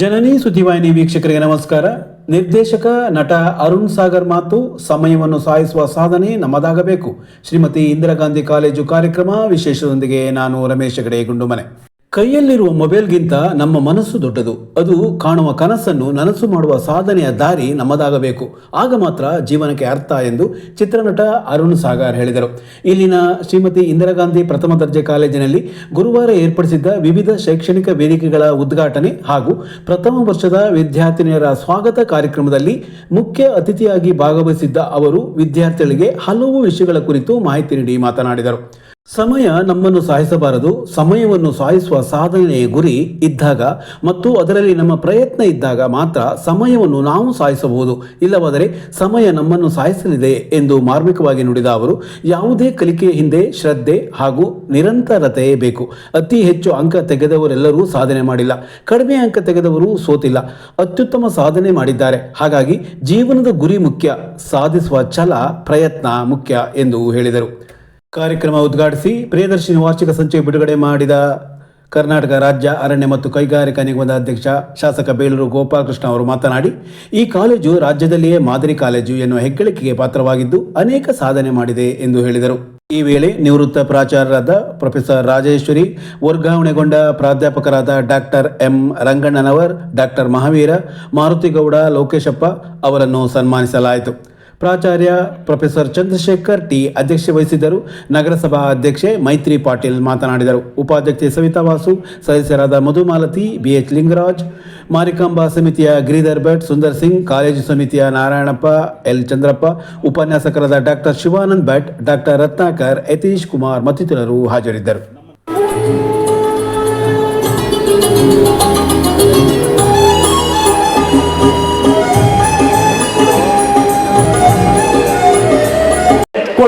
ಜನನಿ ಸುದ್ದಿವಾಹಿನಿ ವೀಕ್ಷಕರಿಗೆ ನಮಸ್ಕಾರ. ನಿರ್ದೇಶಕ ನಟ ಅರುಣ್ ಸಾಗರ್ ಮಾತು, ಸಮಯವನ್ನು ಸಾಯಿಸುವ ಸಾಧನೆ ನಮ್ಮದಾಗಬೇಕು. ಶ್ರೀಮತಿ ಇಂದಿರಾ ಗಾಂಧಿ ಕಾಲೇಜು ಕಾರ್ಯಕ್ರಮ ವಿಶೇಷದೊಂದಿಗೆ ನಾನು ರಮೇಶ್ ಹೆಗಡೆ ಗುಂಡುಮನೆ ಕೈಯಲ್ಲಿರುವ ಮೊಬೈಲ್ಗಿಂತ ನಮ್ಮ ಮನಸ್ಸು ದೊಡ್ಡದು. ಅದು ಕಾಣುವ ಕನಸನ್ನು ನನಸು ಮಾಡುವ ಸಾಧನೆಯ ದಾರಿ ನಮ್ಮದಾಗಬೇಕು. ಆಗ ಮಾತ್ರ ಜೀವನಕ್ಕೆ ಅರ್ಥ ಎಂದು ಚಿತ್ರನಟ ಅರುಣ್ ಸಾಗರ್ ಹೇಳಿದರು. ಇಲ್ಲಿನ ಶ್ರೀಮತಿ ಇಂದಿರಾ ಗಾಂಧಿ ಪ್ರಥಮ ದರ್ಜೆ ಕಾಲೇಜಿನಲ್ಲಿ ಗುರುವಾರ ಏರ್ಪಡಿಸಿದ್ದ ವಿವಿಧ ಶೈಕ್ಷಣಿಕ ವೇದಿಕೆಗಳ ಉದ್ಘಾಟನೆ ಹಾಗೂ ಪ್ರಥಮ ವರ್ಷದ ವಿದ್ಯಾರ್ಥಿನಿಯರ ಸ್ವಾಗತ ಕಾರ್ಯಕ್ರಮದಲ್ಲಿ ಮುಖ್ಯ ಅತಿಥಿಯಾಗಿ ಭಾಗವಹಿಸಿದ್ದ ಅವರು ವಿದ್ಯಾರ್ಥಿಗಳಿಗೆ ಹಲವು ವಿಷಯಗಳ ಕುರಿತು ಮಾಹಿತಿ ನೀಡಿ ಮಾತನಾಡಿದರು. ಸಮಯ ನಮ್ಮನ್ನು ಸಾಯಿಸಬಾರದು, ಸಮಯವನ್ನು ಸಾಯಿಸುವ ಸಾಧನೆಯ ಗುರಿ ಇದ್ದಾಗ ಮತ್ತು ಅದರಲ್ಲಿ ನಮ್ಮ ಪ್ರಯತ್ನ ಇದ್ದಾಗ ಮಾತ್ರ ಸಮಯವನ್ನು ನಾವು ಸಾಯಿಸಬಹುದು. ಇಲ್ಲವಾದರೆ ಸಮಯ ನಮ್ಮನ್ನು ಸಾಯಿಸಲಿದೆ ಎಂದು ಮಾರ್ಮಿಕವಾಗಿ ನುಡಿದ ಅವರು, ಯಾವುದೇ ಕಲಿಕೆಯ ಹಿಂದೆ ಶ್ರದ್ಧೆ ಹಾಗೂ ನಿರಂತರತೆ ಬೇಕು. ಅತಿ ಹೆಚ್ಚು ಅಂಕ ತೆಗೆದವರೆಲ್ಲರೂ ಸಾಧನೆ ಮಾಡಿಲ್ಲ. ಕಡಿಮೆ ಅಂಕ ತೆಗೆದವರು ಸೋತಿಲ್ಲ. ಅತ್ಯುತ್ತಮ ಸಾಧನೆ ಮಾಡಿದ್ದಾರೆ. ಹಾಗಾಗಿ ಜೀವನದ ಗುರಿ ಮುಖ್ಯ, ಸಾಧಿಸುವ ಛಲ ಪ್ರಯತ್ನ ಮುಖ್ಯ ಎಂದು ಹೇಳಿದರು. ಕಾರ್ಯಕ್ರಮ ಉದ್ಘಾಟಿಸಿ ಪ್ರಿಯದರ್ಶಿನಿ ವಾರ್ಷಿಕ ಸಂಚಯ ಬಿಡುಗಡೆ ಮಾಡಿದ ಕರ್ನಾಟಕ ರಾಜ್ಯ ಅರಣ್ಯ ಮತ್ತು ಕೈಗಾರಿಕಾ ನಿಗಮದ ಅಧ್ಯಕ್ಷ ಶಾಸಕ ಬೇಲೂರು ಗೋಪಾಲಕೃಷ್ಣ ಅವರು ಮಾತನಾಡಿ, ಈ ಕಾಲೇಜು ರಾಜ್ಯದಲ್ಲಿಯೇ ಮಾದರಿ ಕಾಲೇಜು ಎನ್ನುವ ಹೆಗ್ಗಳಿಕೆಗೆ ಪಾತ್ರವಾಗಿದ್ದು ಅನೇಕ ಸಾಧನೆ ಮಾಡಿದೆ ಎಂದು ಹೇಳಿದರು. ಈ ವೇಳೆ ನಿವೃತ್ತ ಪ್ರಾಚಾರ್ಯರಾದ ಪ್ರೊಫೆಸರ್ ರಾಜೇಶ್ವರಿ, ವರ್ಗಾವಣೆಗೊಂಡ ಪ್ರಾಧ್ಯಾಪಕರಾದ doctor M Rangannanavar, doctor Mahavira, Marutigowda Lokeshappa ಅವರನ್ನು ಸನ್ಮಾನಿಸಲಾಯಿತು. ಪ್ರಾಚಾರ್ಯ ಪ್ರೊಫೆಸರ್ ಚಂದ್ರಶೇಖರ್ ಟಿ ಅಧ್ಯಕ್ಷೆ ವಹಿಸಿದ್ದರು. ನಗರಸಭಾ ಅಧ್ಯಕ್ಷೆ ಮೈತ್ರಿ ಪಾಟೀಲ್ ಮಾತನಾಡಿದರು. ಉಪಾಧ್ಯಕ್ಷೆ ಸವಿತಾ ವಾಸು, ಸದಸ್ಯರಾದ ಮಧುಮಾಲತಿ, ಬಿಎಚ್ ಲಿಂಗರಾಜ್, ಮಾರಿಕಾಂಬಾ ಸಮಿತಿಯ ಗಿರಿಧರ್ ಭಟ್, ಸುಂದರ್ ಸಿಂಗ್, ಕಾಲೇಜು ಸಮಿತಿಯ ನಾರಾಯಣಪ್ಪ, ಎಲ್ ಚಂದ್ರಪ್ಪ, ಉಪನ್ಯಾಸಕರಾದ ಡಾಕ್ಟರ್ ಶಿವಾನಂದ್ ಭಟ್, ಡಾಕ್ಟರ್ ರತ್ನಾಕರ್, ಯತೀಶ್ ಕುಮಾರ್ ಮತ್ತಿತರರು ಹಾಜರಿದ್ದರು.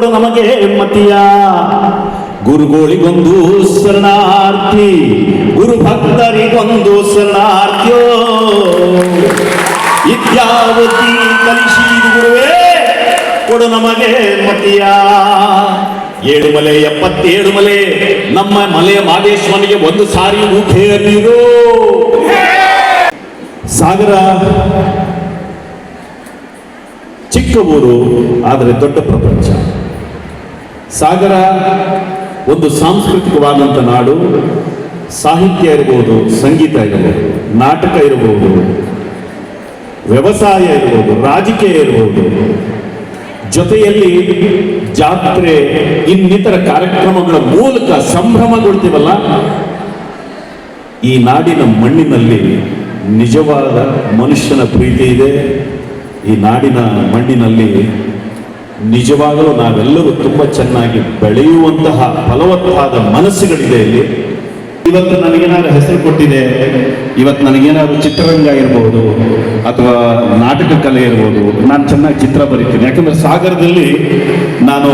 ಕೊಡು ನಮಗೆ ಮತಿಯ ಗುರುಗಳಿಗೊಂದು ಶರಣಾರ್ಥಿ ಗುರು ಭಕ್ತರಿಗೊಂದು ಶರಣಾರ್ಥಿಯೋ. ವಿದ್ಯಾವತಿ ಕಲಿಸಿ ಗುರುವೇ, ಕೊಡು ನಮಗೆ ಮತಿಯ ಏಳು ಮಲೆ, ಎಪ್ಪತ್ತೇಳು ಮಲೆ, ನಮ್ಮ ಮಲೆಯ ಮಾದೇಶ್ವನಿಗೆ ಒಂದು ಸಾರಿ ಮುಖೇ ನೀರು ಸಾಗರ ಚಿಕ್ಕ ಊರು ಆದರೆ ದೊಡ್ಡ ಪ್ರಪಂಚ. ಸಾಗರ ಒಂದು ಸಾಂಸ್ಕೃತಿಕವಾದಂಥ ನಾಡು. ಸಾಹಿತ್ಯ ಇರಬಹುದು ಸಂಗೀತ ಇರಬಹುದು ನಾಟಕ ಇರಬಹುದು ವ್ಯವಸಾಯ ಇರಬಹುದು ರಾಜಕೀಯ ಇರಬಹುದು ಜೊತೆಯಲ್ಲಿ ಜಾತ್ರೆ, ಇನ್ನಿತರ ಕಾರ್ಯಕ್ರಮಗಳ ಮೂಲಕ ಸಂಭ್ರಮಗೊಳ್ತೀವಲ್ಲ? ಈ ನಾಡಿನ ಮಣ್ಣಿನಲ್ಲಿ ನಿಜವಾದ ಮನುಷ್ಯನ ಪ್ರೀತಿ ಇದೆ. ಈ ನಾಡಿನ ಮಣ್ಣಿನಲ್ಲಿ ನಿಜವಾಗಲೂ ನಾವೆಲ್ಲರೂ ತುಂಬ ಚೆನ್ನಾಗಿ ಬೆಳೆಯುವಂತಹ ಫಲವತ್ತಾದ ಮನಸ್ಸುಗಳಿದೆ ಇಲ್ಲಿ. ಇವತ್ತು ನನಗೇನಾದ್ರು ಹೆಸರು ಕೊಟ್ಟಿದೆ, ಇವತ್ತು ನನಗೇನಾದ್ರು ಚಿತ್ರರಂಗ ಇರ್ಬೋದು ಅಥವಾ ನಾಟಕ ಕಲೆ ಇರ್ಬೋದು, ನಾನು ಚೆನ್ನಾಗಿ ಚಿತ್ರ ಬರೀತೀನಿ. ಯಾಕಂದ್ರೆ ಸಾಗರದಲ್ಲಿ ನಾನು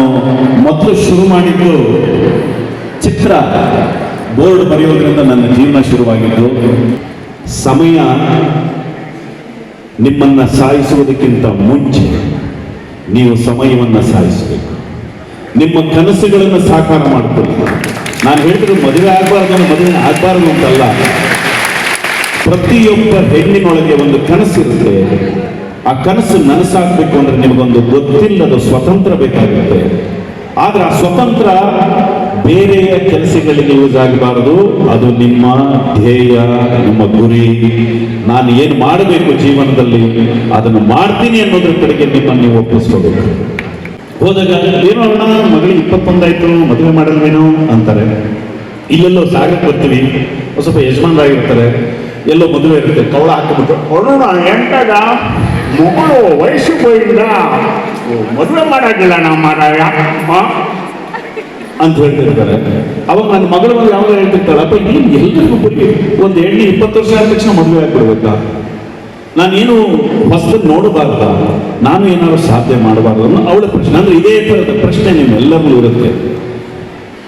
ಮೊದಲು ಶುರು ಮಾಡಿದ್ದು ಚಿತ್ರ, ಬೋರ್ಡ್ ಬರೆಯೋದ್ರಿಂದ ನನ್ನ ಜೀವನ ಶುರುವಾಗಿದ್ದು. ಸಮಯ ನಿಮ್ಮನ್ನ ಸಾಯಿಸುವುದಕ್ಕಿಂತ ಮುಂಚೆ. ನೀವು ಸಮಯವನ್ನು ಸಾಯಿಸಬೇಕು ನಿಮ್ಮ ಕನಸುಗಳನ್ನು ಸಾಕಾರ ಮಾಡಿಕೊಳ್ಳಿ. ನಾನು ಹೇಳಿದ್ರೆ ಮದುವೆ ಆಗಬಾರ್ದು ಮದುವೆ ಆಗಬಾರ್ದು ಅಂತಲ್ಲ. ಪ್ರತಿಯೊಬ್ಬ ಹೆಣ್ಣಿನೊಳಗೆ ಒಂದು ಕನಸಿರುತ್ತೆ ಆ ಕನಸು ನನಸಾಗಬೇಕು ಅಂದ್ರೆ ನಿಮಗೊಂದು ಗೊತ್ತಿಲ್ಲದ ಸ್ವತಂತ್ರ ಬೇಕಾಗುತ್ತೆ. ಆದ್ರೆ ಆ ಸ್ವತಂತ್ರ ಬೇರೆಯ ಕೆಲಸಗಳಿಗೆ ಯೂಸ್ ಆಗಬಾರದು. ಅದು ನಿಮ್ಮ ಧ್ಯೇಯ, ನಿಮ್ಮ ಗುರಿ. ನಾನು ಏನು ಮಾಡಬೇಕು ಜೀವನದಲ್ಲಿ, ಅದನ್ನು ಮಾಡ್ತೀನಿ ಅನ್ನೋದ್ರ ಕಡೆಗೆ ನಿಮ್ಮನ್ನು ನೀವು ಒಪ್ಪಿಸ್ಕೋಬೇಕು. ಹೋದಾಗ, ಏನೋ ಅಣ್ಣ ಮಗಳಿಗೆ ಇಪ್ಪತ್ತೊಂದಾಯ್ತು ಮದುವೆ ಮಾಡಲ್ವೇನೋ ಅಂತಾರೆ. ಇಲ್ಲೆಲ್ಲೋ ಸಾಗಕ್ಕೆ ಬರ್ತೀವಿ ಸ್ವಲ್ಪ ಯಜಮಾನರಾಗಿರ್ತಾರೆ ಎಲ್ಲೋ ಮದುವೆ ಇರುತ್ತೆ ಕವಳ ಹಾಕಿಬಿಟ್ಟು ಕೊಡೋಣ ಎಂಟಾಗ ಮಗಳು ವಯಸ್ಸು ಹೋಗಿದ್ದ ಮದುವೆ ಮಾಡಾಗಿಲ್ಲ ನಮ್ಮ ಮಾರಾಯ? ಅಂತ ಹೇಳ್ತಿರ್ತಾರೆ. ಅವಾಗ ನನ್ನ ಮಗಳ ಯಾವಾಗ ಹೇಳ್ತಿರ್ತಾಳೆ, ಅಪ್ಪ, ನೀನು ಎಲ್ಲರಿಗೂ ಬಿಟ್ಟು ಒಂದು ಎಣ್ಣೆ ಇಪ್ಪತ್ತು ವರ್ಷ ಆದ ತಕ್ಷಣ ಮದುವೆ ಆಗ್ಬಿಡ್ಬೇಕಾ ನಾನೇನು ಹೊಸದನ್ನು ನೋಡಬಾರ್ದ? ನಾನು ಏನಾದ್ರು ಸಾಧ್ಯ ಮಾಡಬಾರ್ದು? ಅನ್ನೋ ಅವಳ ಪ್ರಶ್ನೆ. ಅಂದ್ರೆ ಇದೇ ಥರದ ಪ್ರಶ್ನೆ ನಿಮ್ಮೆಲ್ಲರಿಗೂ ಇರುತ್ತೆ.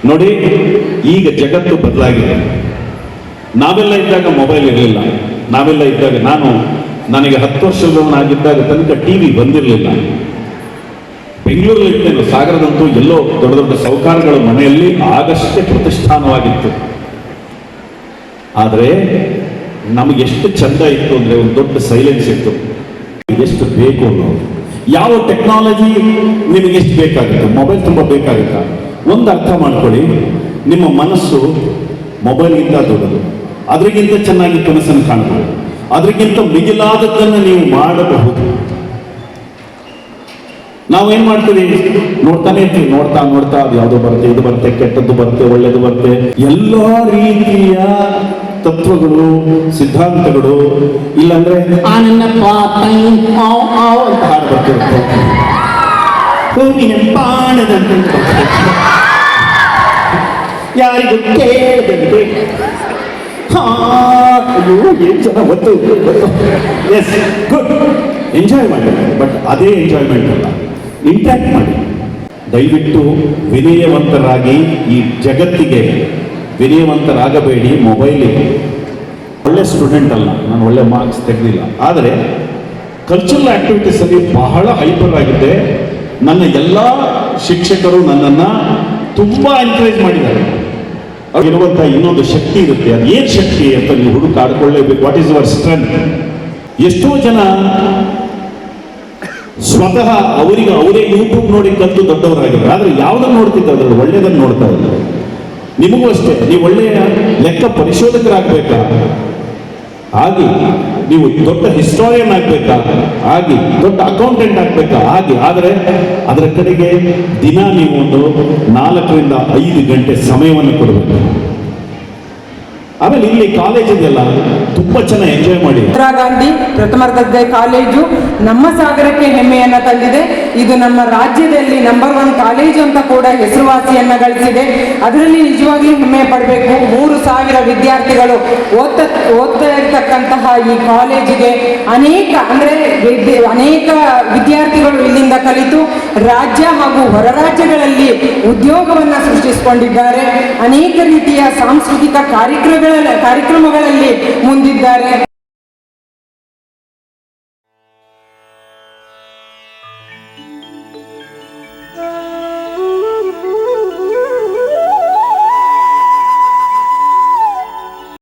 ನೋಡಿ, ಈಗ ಜಗತ್ತು ಬದಲಾಗಿದೆ. ನಾವೆಲ್ಲ ಇದ್ದಾಗ ಮೊಬೈಲ್ ಇರಲಿಲ್ಲ. ನಾವೆಲ್ಲ ಇದ್ದಾಗ ನಾನು ನನಗೆ ಹತ್ತು ವರ್ಷದವನಾಗಿದ್ದಾಗ ತನಕ ಟಿ ವಿ ಬಂದಿರಲಿಲ್ಲ. ಬೆಂಗಳೂರಲ್ಲಿ ಇದ್ದೇನೆ ಸಾಗರದಂತೂ ಎಲ್ಲೋ ದೊಡ್ಡ ದೊಡ್ಡ ಸೌಕಾರಗಳ ಮನೆಯಲ್ಲಿ ಆಗಷ್ಟೇ ಪ್ರತಿಷ್ಠಾನವಾಗಿತ್ತು. ಆದರೆ ನಮಗೆ ಎಷ್ಟು ಚಂದ ಇತ್ತು ಅಂದರೆ ಒಂದು ದೊಡ್ಡ ಸೈಲೆನ್ಸ್ ಇತ್ತು. ಎಷ್ಟು ಬೇಕು ಅನ್ನೋದು ಯಾವ ಟೆಕ್ನಾಲಜಿ ನಿಮಗೆ ಎಷ್ಟು ಬೇಕಾಗುತ್ತೆ? ಮೊಬೈಲ್ ತುಂಬ ಬೇಕಾಗುತ್ತಾ? ಒಂದು ಅರ್ಥ ಮಾಡ್ಕೊಳ್ಳಿ. ನಿಮ್ಮ ಮನಸ್ಸು ಮೊಬೈಲ್ಗಿಂತ ದೊಡ್ಡದು. ಅದರಿಗಿಂತ ಚೆನ್ನಾಗಿ ಕನಸನ್ನು ಕಾಣಬಹುದು ಅದಕ್ಕಿಂತ ಮಿಗಿಲಾದದ್ದನ್ನು ನೀವು ಮಾಡಬಹುದು. ನಾವೇನ್ ಮಾಡ್ತೀವಿ? ನೋಡ್ತಾನೆ ಇರ್ತೀವಿ, ನೋಡ್ತಾ ನೋಡ್ತಾ ಅದು ಯಾವುದೋ ಬರುತ್ತೆ, ಇದು ಬರುತ್ತೆ, ಕೆಟ್ಟದ್ದು ಬರುತ್ತೆ, ಒಳ್ಳೇದು ಬರುತ್ತೆ. ಎಲ್ಲ ರೀತಿಯ ತತ್ವಗಳು, ಸಿದ್ಧಾಂತಗಳು, ಇಲ್ಲಾಂದ್ರೆ ಹಾಡು ಬರ್ತಿರುತ್ತೆ ಯಾರಿಗೂ ಏನ್ ಎಸ್ ಎಂಜಾಯ್ ಮಾಡಿ. ಬಟ್ ಅದೇ ಎಂಜಾಯ್ಮೆಂಟ್ ಅಲ್ಲ. ಇಂಟ್ಯಾಕ್ಟ್ ಮಾಡಿ. ದಯವಿಟ್ಟು ವಿನಯವಂತರಾಗಿ ಈ ಜಗತ್ತಿಗೆ ವಿನಯವಂತರಾಗಬೇಡಿ ಮೊಬೈಲಿಗೆ ಒಳ್ಳೆ ಸ್ಟೂಡೆಂಟ್ ಅಲ್ಲ, ನಾನು ಒಳ್ಳೆ ಮಾರ್ಕ್ಸ್ ತೆಗೆದಿಲ್ಲ. ಆದರೆ ಕಲ್ಚರಲ್ ಆಕ್ಟಿವಿಟೀಸಲ್ಲಿ ಬಹಳ ಹೈಪರ್ ಆಗಿದೆ. ನನ್ನ ಎಲ್ಲ ಶಿಕ್ಷಕರು ನನ್ನನ್ನು ತುಂಬ ಎನ್ಕರೇಜ್ ಮಾಡಿದ್ದಾರೆ. ಅವ್ರಿಗಿರುವಂಥ ಇನ್ನೊಂದು ಶಕ್ತಿ ಇರುತ್ತೆ. ಅದು ಏನು ಶಕ್ತಿ ಅಂತ ನೀವು ಹುಡುಕಾಡ್ಕೊಳ್ಳೇಬೇಕು. ವಾಟ್ ಈಸ್ ಯುವರ್ ಸ್ಟ್ರೆಂತ್ ಎಷ್ಟೋ ಜನ ಸ್ವತಃ ಅವರಿಗೆ ಅವರೇ ಯೂಟ್ಯೂಬ್ ನೋಡಿ ಕಲಿತು ದೊಡ್ಡವರಾಗಿದ್ದಾರೆ. ಆದರೆ ಯಾವುದನ್ನು ನೋಡ್ತಿದ್ದಾರೆ ಅದ್ರಲ್ಲಿ ಒಳ್ಳೆಯದನ್ನು ನೋಡ್ತಾ ಇದ್ದಾರೆ ನಿಮಗೂ ಅಷ್ಟೇ, ನೀವು ಒಳ್ಳೆಯ ಲೆಕ್ಕ ಪರಿಶೋಧಕರಾಗಬೇಕಾ? ಆಗಿ ನೀವು ದೊಡ್ಡ ಹಿಸ್ಟೋರಿಯನ್ ಆಗ್ಬೇಕಾ? ಆಗಿ ದೊಡ್ಡ ಅಕೌಂಟೆಂಟ್ ಆಗಬೇಕಾ? ಆಗಿ, ಆದರೆ ಅದರ ಕಡೆಗೆ ದಿನ ನೀವು ಒಂದು ನಾಲ್ಕರಿಂದ ಐದು ಗಂಟೆ ಸಮಯವನ್ನು ಕೊಡಬೇಕು. ಆಮೇಲೆ ಇಲ್ಲಿ ಕಾಲೇಜ್ ಇದೆಯಲ್ಲ ತುಂಬಾ ಚೆನ್ನಾಗಿ ಎಂಜಾಯ್ ಮಾಡಿ. ಇಂದಿರಾ ಗಾಂಧಿ, ಪ್ರಥಮ ದರ್ಜೆ ಕಾಲೇಜು, ನಮ್ಮ ಸಾಗರಕ್ಕೆ ಹೆಮ್ಮೆಯನ್ನ ತಂದಿದೆ. ಇದು ನಮ್ಮ ರಾಜ್ಯದಲ್ಲಿ ನಂಬರ್ ಒನ್ ಕಾಲೇಜು ಅಂತ ಕೂಡ ಹೆಸರುವಾಸಿಯನ್ನ ಗಳಿಸಿದೆ. ಅದರಲ್ಲಿ ನಿಜವಾಗ್ಲೂ ಹೆಮ್ಮೆ ಪಡಬೇಕು. ಮೂರು ಸಾವಿರ ವಿದ್ಯಾರ್ಥಿಗಳು ಓದ್ತಾ ಓದ್ತಾ ಇರ್ತಕ್ಕಂತಹ ಈ ಕಾಲೇಜಿಗೆ ಅನೇಕ, ಅಂದ್ರೆ ಅನೇಕ ವಿದ್ಯಾರ್ಥಿಗಳು ಇಲ್ಲಿಂದ ಕಲಿತು ರಾಜ್ಯ ಹಾಗೂ ಹೊರ ರಾಜ್ಯಗಳಲ್ಲಿ ಉದ್ಯೋಗವನ್ನ ಸೃಷ್ಟಿಸಿಕೊಂಡಿದ್ದಾರೆ. ಅನೇಕ ರೀತಿಯ ಸಾಂಸ್ಕೃತಿಕ ಕಾರ್ಯಕ್ರಮಗಳ ಕಾರ್ಯಕ್ರಮಗಳಲ್ಲಿ ಮುಂದಿದ್ದಾರೆ